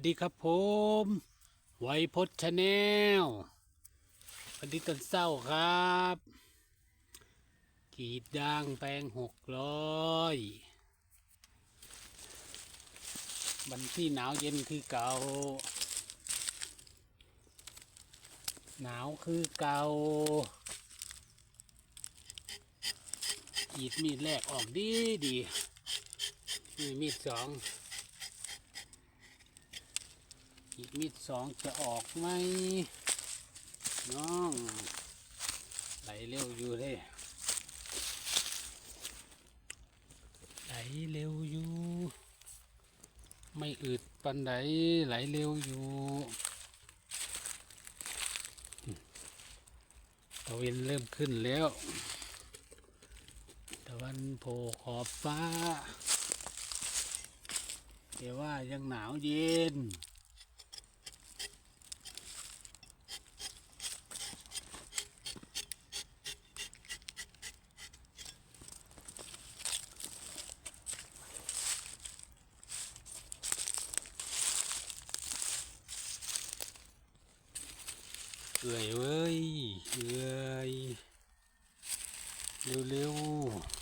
สดีครับผมไวพจน์ชาแนลสวัสดีตอนเศร้าครับกรีดยางแปลงหกร้อยวันที่หนาวเย็นคือเก่า หนาวคือเก่ากรีดมีดแรกออกดีดีนี่มีดสอง อีกมีดสองจะออกไหมน้องไหลเร็วอยู่เลยไหลเร็วอยู่ ไม่อืดปันไดไหลเร็วอยู่ตะเวนเริ่มขึ้นแล้ว ตะวันโผล่ขอบฟ้าแต่ว่ายังหนาวเย็น เอื่อยเว้ย เอื่อยเร็วๆ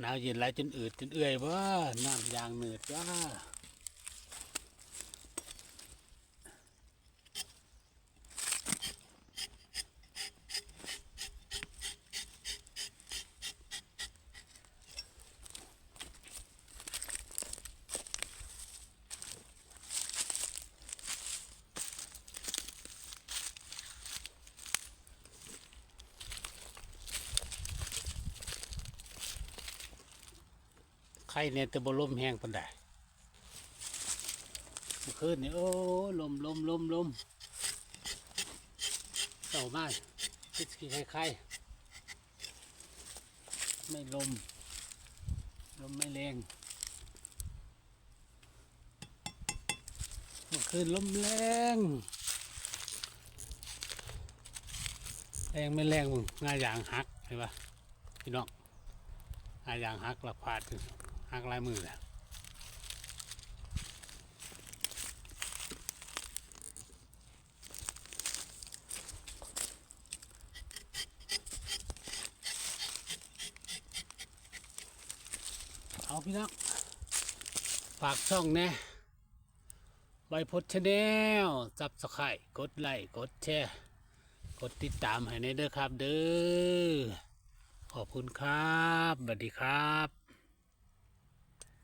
หนาวเย็นไรจนอืดจนเอื่อยว่าน้ำยางเหนืดว่า ใครเนี่ยแตะบลมแห้งปันไดเมื่อคืนนี่โอ้ลมลมลมลมเต่ามากคิดขี้ใครๆไม่ลม ลมไม่แรงเมื่อคืนลมแรง แรงไม่แรงมึงงายางหักเห็นปะพี่น้องงายางหักหลักพาด หักลายมือแหละเอาพี่น้องฝากช่องแน่ใบพดชาแนลจับสไครกดไลค์กดแชร์กดติดตามให้ในเด้อครับเด้อขอบคุณครับสวัสดีครับ